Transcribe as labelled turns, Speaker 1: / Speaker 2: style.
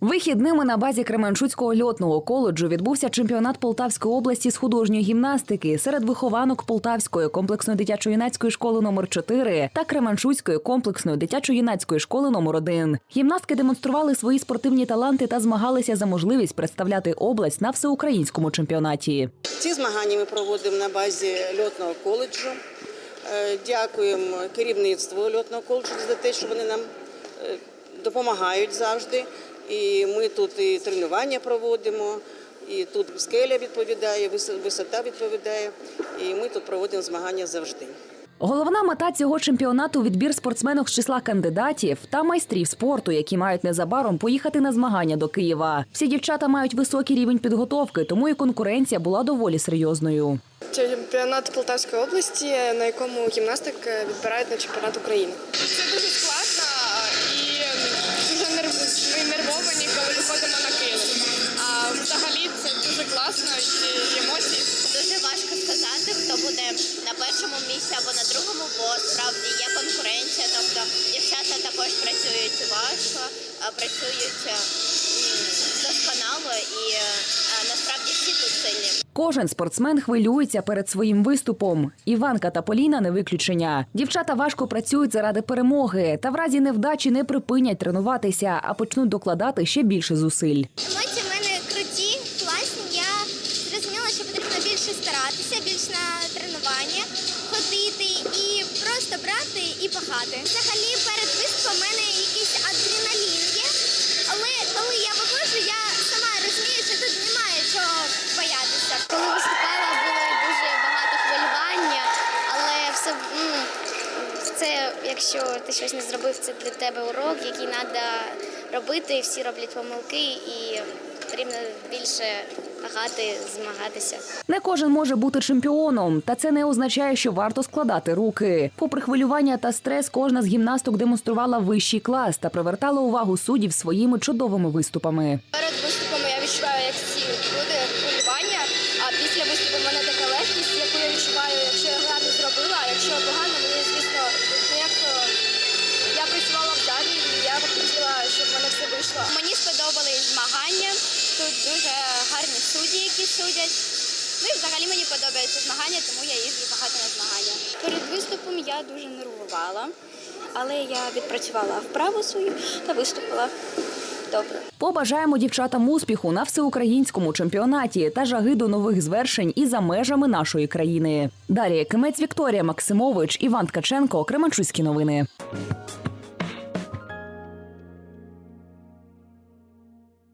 Speaker 1: Вихідними на базі Кременчуцького льотного коледжу відбувся чемпіонат Полтавської області з художньої гімнастики серед вихованок Полтавської комплексної дитячо-юнацької школи номер 4 та Кременчуцької комплексної дитячо-юнацької школи номер 1 Гімнастки демонстрували свої спортивні таланти та змагалися за можливість представляти область на всеукраїнському чемпіонаті.
Speaker 2: Ці змагання ми проводимо на базі льотного коледжу. Е, Дякуємо керівництву льотного коледжу за те, що вони нам е, допомагають завжди. І ми тут і тренування проводимо, і тут скеля відповідає, вис- висота відповідає. І ми тут проводимо змагання завжди.
Speaker 1: Головна мета цього чемпіонату відбір спортсменок з числа кандидатів та майстрів спорту, які мають незабаром поїхати на змагання до Києва. Всі дівчата мають високий рівень підготовки, тому і конкуренція була доволі серйозною.
Speaker 3: Чемпіонат Полтавської області, на якому гімнастик відбирають на чемпіонат України. Це дуже складно
Speaker 4: першому місці або на другому, бо справді є конкуренція. Тобто дівчата також працюють важко, працюють досконало і е, насправді всі тут сильні.
Speaker 1: Кожен спортсмен хвилюється перед своїм виступом. Іванка та Поліна не виключення. Дівчата важко працюють заради перемоги та в разі невдачі не припинять тренуватися, а почнуть докладати ще більше зусиль.
Speaker 5: Старатися, більш на тренування, ходити і просто брати і пахати. Взагалі перед виступом в мене якийсь адреналін є, але коли я виходжу, я сама розумію, що тут немає чого боятися. Коли виступала, було дуже багато хвилювання, але все ну, це, якщо ти щось не зробив, це для тебе урок, який треба робити. Всі роблять помилки і потрібно більше грати, змагатися.
Speaker 1: Не кожен може бути чемпіоном, та це не означає, що варто складати руки. Попри хвилювання та стрес, кожна з гімнасток демонструвала вищий клас та привертала увагу суддів своїми чудовими виступами.
Speaker 4: Судді, які судять. Ну і взагалі мені подобаються змагання, тому я їжджу багато на змагання.
Speaker 5: Перед виступом я дуже нервувала, але я відпрацювала вправу свою та виступила добре.
Speaker 1: Побажаємо дівчатам успіху на всеукраїнському чемпіонаті та жаги до нових звершень і за межами нашої країни. Далі Кимець Вікторія Максимович, Іван Ткаченко, Кременчуцькі новини.